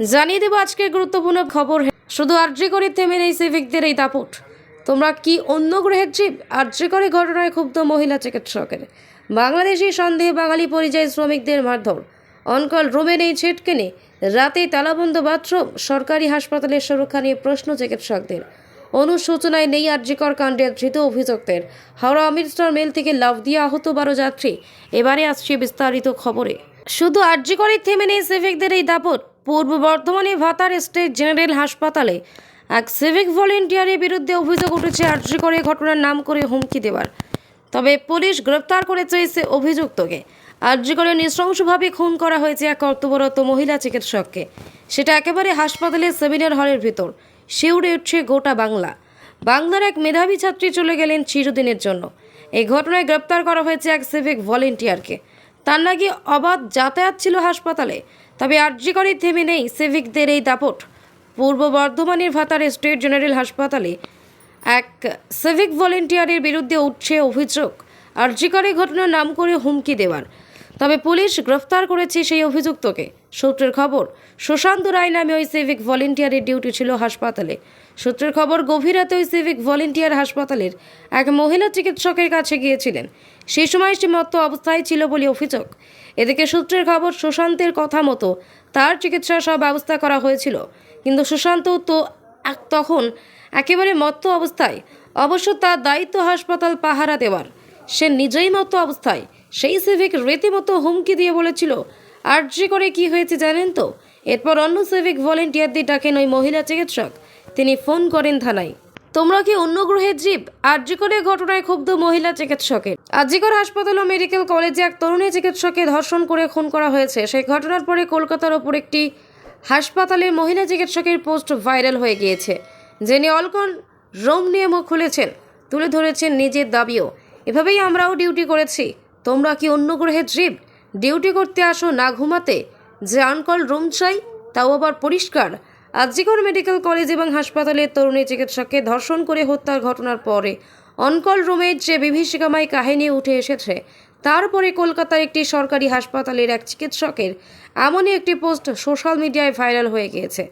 জানিয়ে দেবো আজকের গুরুত্বপূর্ণ খবর। শুধু আর্যে করে থেমে নেই সিভিকদের এই দাপট। তোমরা কি অন্য গ্রহের জীব? আর্যে করে ঘটনায় ক্ষুব্ধ মহিলা চিকিৎসকের। বাংলাদেশি সন্দেহে বাঙালি পরিযায়ী শ্রমিকদের মারধর। অনকল রুমে নেই, ছিটকে নেই। রাতে তালাবন্ধ বাথরুম, সরকারি হাসপাতালের সুরক্ষা নিয়ে প্রশ্ন চিকিৎসকদের। অনুসূচনায় নেই আর্যিকর কাণ্ডের ধৃত অভিযুক্তের। হাওড়া অমৃতসর মেল থেকে লাভ দিয়ে আহত বারো যাত্রী। এবারে আসছে বিস্তারিত খবরে। শুধু আর্যিকরে থেমে নেই, সিভিকদের এই দাপট। পূর্ব বর্ধমানে ভাতার স্টেট জেনারেল হাসপাতালে এক সিভিক ভলেন্টিয়ারের বিরুদ্ধে অভিযোগ উঠেছে আর্যিকরে ঘটনার নাম করে হুমকি দেওয়ার। তবে পুলিশ গ্রেপ্তার করেছে সে অভিযুক্তকে। আর্জি করে নৃশংসভাবে খুন করা হয়েছে এক কর্তব্যরত মহিলা চিকিৎসককে। সেটা একেবারে হাসপাতালের সেমিনার হলের ভিতর। শিউরে উঠছে গোটা বাংলা। বাংলার এক মেধাবী ছাত্রী চলে গেলেন চিরদিনের জন্য। এই ঘটনায় গ্রেপ্তার করা হয়েছে এক সিভিক ভলেন্টিয়ারকে। তার নাকি অবাধ যাতায়াত ছিল হাসপাতালে। তবে আর্যিকরে থেমে নেই সিভিকদের এই দাপট। পূর্ব বর্ধমানের ভাতার স্টেট জেনারেল হাসপাতালে এক সিভিক ভলেন্টিয়ারের বিরুদ্ধে উঠছে অভিযোগ। আর্যিকরে ঘটনার নাম করে হুমকি দেওয়ার। তবে পুলিশ গ্রেফতার করেছে সেই অভিযুক্তকে। সূত্রের খবর, সুশান্ত রায় নামে ওই সিভিক ভলেন্টিয়ারের ডিউটি ছিল হাসপাতালে। সূত্রের খবর, গভীর রাতে ওই সিভিক ভলেন্টিয়ার হাসপাতালের এক মহিলা চিকিৎসকের কাছে গিয়েছিলেন। সেই সময় সে মত্ত অবস্থায় ছিল বলে অভিযোগ। এদিকে সূত্রের খবর, সুশান্তের কথা মতো তার চিকিৎসার সব ব্যবস্থা করা হয়েছিল। কিন্তু সুশান্ত তো তখন একেবারে মত্ত অবস্থায়। অবশ্য তার দায়িত্ব হাসপাতাল পাহারা দেওয়ার। সে নিজেই মতো অবস্থায়। সেই সিভিক রীতিমতো হুমকি দিয়ে বলেছিল, আর্জি করে কি হয়েছে জানেন তো? এরপর অন্য সিভিক ভলেন্টিয়ারদের ডাকেন ওই মহিলা চিকিৎসক। তিনি ফোন করেন থানায়। তোমরা কি অন্য গ্রহের জীব? আর্যিকরের ঘটনায় ক্ষুব্ধ মহিলা চিকিৎসকের। আর্যিকর হাসপাতাল ও মেডিকেল কলেজে এক তরুণী চিকিৎসককে ধর্ষণ করে খুন করা হয়েছে। সেই ঘটনার পরে কলকাতার ওপর একটি হাসপাতালে মহিলা চিকিৎসকের পোস্ট ভাইরাল হয়ে গিয়েছে, যিনি অলকন রোম মুখ খুলেছেন, তুলে ধরেছেন নিজের দাবিও। এভাবেই আমরাও ডিউটি করেছি। তোমরা কি অন্য গ্রহের জীব? ডিউটি করতে আসো না ঘুমাতে? যে আনকল রুম চাই, তাও আবার পরিষ্কার। আজিকর মেডিকেল কলেজ এবং হাসপাতালের তরুণী চিকিৎসককে ধর্ষণ করে হত্যার ঘটনার পরে অনকল রুমের যে বিভীষিকাময় কাহিনী উঠে এসেছে তারপরে কলকাতার একটি সরকারি হাসপাতালের এক চিকিৎসকের এমনই একটি পোস্ট সোশ্যাল মিডিয়ায় ভাইরাল হয়ে গিয়েছে।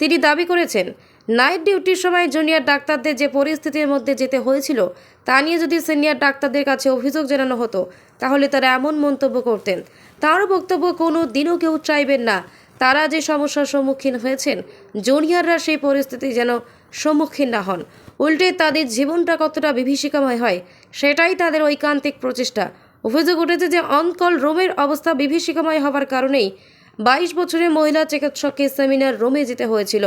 তিনি দাবি করেছেন, নাইট ডিউটির সময় জুনিয়র ডাক্তারদের যে পরিস্থিতির মধ্যে যেতে হয়েছিল, তা নিয়ে যদি সিনিয়র ডাক্তারদের কাছে অভিযোগ জানানো হতো, তাহলে তারা এমন মন্তব্য করতেন। তার বক্তব্য কোনো দিনও কেউ চাইবেন না তারা যে সমস্যার সম্মুখীন হয়েছেন, জুনিয়ররা সেই পরিস্থিতি যেন সম্মুখীন না হন। উল্টে তাদের জীবনটা কতটা বিভীষিকাময় হয়, সেটাই তাদের ঐকান্তিক প্রচেষ্টা। অভিযোগ উঠেছে যে অনকল রোমের অবস্থা বিভীষিকাময় হওয়ার কারণেই বাইশ বছরের মহিলা চিকিৎসককে সেমিনার রোমে যেতে হয়েছিল,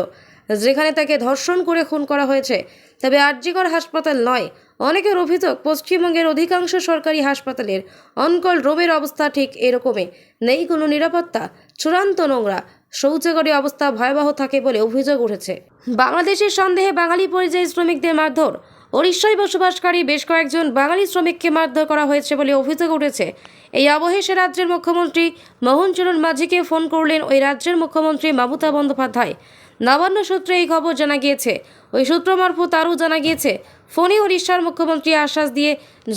যেখানে তাকে ধর্ষণ করে খুন করা হয়েছে। তবে আরজিকর হাসপাতাল নয়, অনেকের অভিযোগ পশ্চিমবঙ্গের অধিকাংশ সরকারি হাসপাতালের অনকল রোমের অবস্থা ঠিক এরকমই, নেই কোনো নিরাপত্তা। চূড়ান্ত নোংরা। শৌচাগারী অবস্থা ভয়াবহ থাকে বলে অভিযোগ উঠেছে। বাংলাদেশের সন্দেহে বাঙালি পরিযায়ী শ্রমিকদের মারধর। ওড়িশায় বসবাসকারী বেশ কয়েকজন বাঙালি শ্রমিককে মারধর করা হয়েছে বলে অভিযোগ উঠেছে। এই আবহে রাজ্যের মুখ্যমন্ত্রী মোহন চরণ মাঝিকে ফোন করলেন ওই রাজ্যের মুখ্যমন্ত্রী মমতা বন্দ্যোপাধ্যায়। নবান্ন সূত্রে এই খবর জানা গিয়েছে। ওই সূত্র মারফত আরও জানা গিয়েছে ফোনে উড়িষ্যার মুখ্যমন্ত্রী আশ্বাস দিয়ে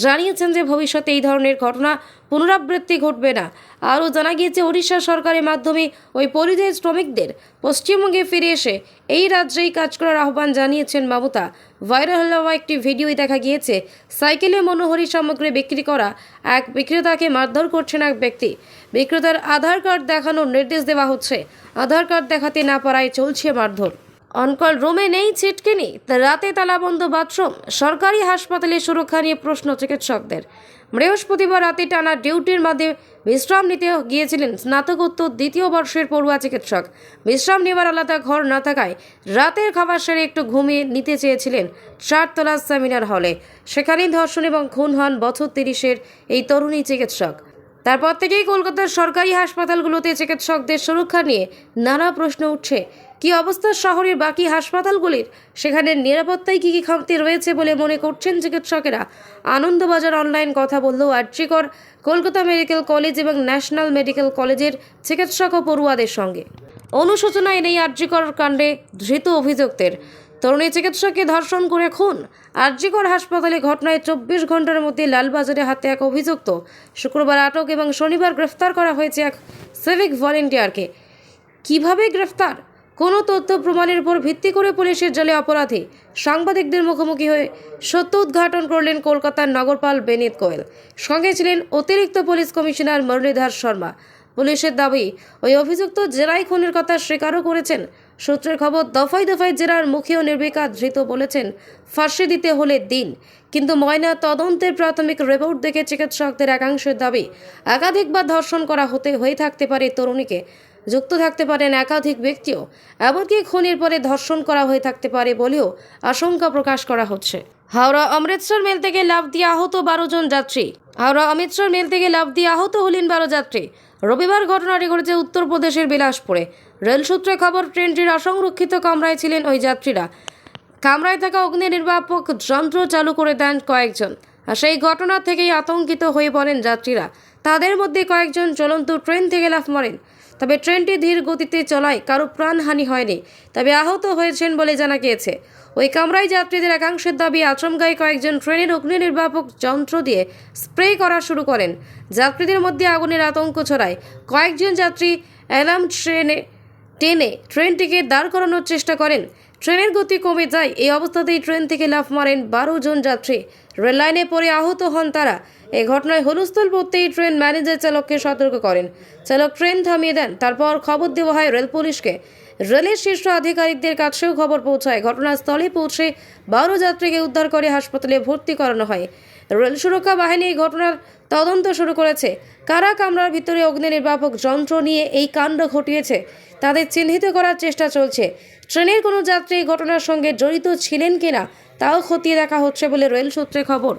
জানিয়েছেন যে ভবিষ্যতে এই ধরনের ঘটনা পুনরাবৃত্তি ঘটবে না। আরও জানা গিয়েছে উড়িষ্যা সরকারের মাধ্যমে ওই পরিযায়ী শ্রমিকদের পশ্চিমবঙ্গে ফিরে এসে এই রাজ্যেই কাজ করার আহ্বান জানিয়েছেন মমতা ভাইরাল হওয়া একটি ভিডিওই দেখা গিয়েছে, সাইকেলে মনোহরি সামগ্রী বিক্রি করা এক বিক্রেতাকে মারধর করছেন এক ব্যক্তি। বিক্রেতার আধার কার্ড দেখানোর নির্দেশ দেওয়া হচ্ছে। আধার কার্ড দেখাতে না পারায় চলছে মারধর। অনকল রুমে নেই ছিটকিনি রাতে তালাবন্ধ বাথরুম, সরকারি হাসপাতালে সুরক্ষা নিয়ে প্রশ্ন চিকিৎসকদের। বৃহস্পতিবার রাতে টানা ডিউটির মধ্যে বিশ্রাম নিতে গিয়েছিলেন স্নাতকোত্তর দ্বিতীয় বর্ষের পড়ুয়া চিকিৎসক। বিশ্রাম নেওয়ার আলাদা ঘর না থাকায় রাতের খাবার সেরে একটু ঘুমিয়ে নিতে চেয়েছিলেন চারতলা সেমিনার হলে। সেখানেই ধর্ষণ এবং খুন হন বছর তিরিশের এই তরুণী চিকিৎসক। তারপর থেকেই কলকাতার সরকারি হাসপাতালগুলোতে চিকিৎসকদের সুরক্ষা নিয়ে নানা প্রশ্ন উঠছে। কি অবস্থা শহরের বাকি হাসপাতালগুলির? সেখানে নিরাপত্তায় কী কী খামতি রয়েছে বলে মনে করছেন চিকিৎসকেরা? আনন্দবাজার অনলাইন কথা বললেও আর্যিকর কলকাতা মেডিকেল কলেজ এবং ন্যাশনাল মেডিকেল কলেজের চিকিৎসক ও পড়ুয়াদের সঙ্গে। অনুশোচনায় নেই আর্যিকর কাণ্ডে ধৃত অভিযুক্তের। তরুণী চিকিৎসককে ধর্ষণ করে খুন। আরজিকর হাসপাতালে ঘটনায় চব্বিশ ঘণ্টার মধ্যে লালবাজারে হাতে এক অভিযুক্ত। শুক্রবার আটক এবং শনিবার গ্রেফতার করা হয়েছে এক সিভিক ভলেন্টিয়ারকে। কীভাবে গ্রেফতার? কোনো তথ্য প্রমাণের উপর ভিত্তি করে পুলিশের জলে অপরাধী সাংবাদিকদের মুখোমুখি হয়ে সত্য উদ্ঘাটন করলেন কলকাতার নগরপাল বেনিত কোয়েল। সঙ্গে ছিলেন অতিরিক্ত পুলিশ কমিশনার মুরলীধর শর্মা। পুলিশের দাবি, ওই অভিযুক্ত জেরাই খুনের কথা স্বীকারও করেছেন। সূত্রের খবর, দফায় দফায় জেরার মুখীয় নির্বিকার ধৃত বলেছেন, ফাঁসি দিতে হলে দিন। কিন্তু ময়না তদন্তের প্রাথমিক রিপোর্ট দেখে চিকিৎসকদের একাংশের দাবি, একাধিকবার ধর্ষণ করা হতে হয়ে থাকতে পারে তরুণীকে। যুক্ত থাকতে পারেন একাধিক ব্যক্তিও। এমনকি খুনের পরে ধর্ষণ করা হয়ে থাকতে পারে বলেও আশঙ্কা প্রকাশ করা হচ্ছে। হাওড়া অমৃতসর মেল থেকে লাভ দিয়ে আহত বারো জন যাত্রী। হাওড়া অমৃতসর মেল থেকে লাভ দিয়ে আহত হলেন বারো যাত্রী। রবিবার ঘটনাটি ঘটেছে উত্তরপ্রদেশের বিলাসপুরে। রেল সূত্রে খবর, ট্রেনটির অসংরক্ষিত কামরায় ছিলেন ওই যাত্রীরা। কামরায় থাকা অগ্নি নির্বাপক যন্ত্র চালু করে দেন কয়েকজন। আর সেই ঘটনা থেকেই আতঙ্কিত হয়ে পড়েন যাত্রীরা। তাদের মধ্যে কয়েকজন চলন্ত ট্রেন থেকে লাফ মারেন। তবে ট্রেনটি ধীর গতিতে চলায় কারও প্রাণহানি হয়নি। তবে আহত হয়েছেন বলে জানা গিয়েছে। ওই কামরায় যাত্রীদের একাংশের দাবি আচমকায় কয়েকজন ট্রেনের অগ্নি নির্বাপক যন্ত্র দিয়ে স্প্রে করা শুরু করেন। যাত্রীদের মধ্যে আগুনের আতঙ্ক ছড়ায়। কয়েকজন যাত্রী অ্যালার্ম ট্রেনে, টেনে ট্রেনটিকে দাঁড় করানোর চেষ্টা করেন। ট্রেনের গতি কমে যায়। এই অবস্থাতেই ট্রেন থেকে লাফ মারেন বারো জন যাত্রী। রেললাইনে পড়ে আহত হন তারা। এ ঘটনায় হলুস্থল পড়তেই ট্রেন ম্যানেজার চালককে সতর্ক করেন। চালক ট্রেন থামিয়ে দেন, তারপর খবর দেওয়া হয় রেল পুলিশকে। রেলের শীর্ষ আধিকারিকদের কাছেও খবর পৌঁছায়। ঘটনাস্থলে পৌঁছে বারো যাত্রীকে উদ্ধার করে হাসপাতালে ভর্তি করানো হয়। রেল সুরক্ষা বাহিনী এই ঘটনার তদন্ত শুরু করেছে। কারা কামরার ভিতরে অগ্নি নির্বাপক যন্ত্র নিয়ে এই কাণ্ড ঘটিয়েছে, তাদের চিহ্নিত করার চেষ্টা চলছে। ট্রেনের কোনো যাত্রী এই ঘটনার সঙ্গে জড়িত ছিলেন কিনা, তাও খতিয়ে দেখা হচ্ছে বলে রেল সূত্রে খবর।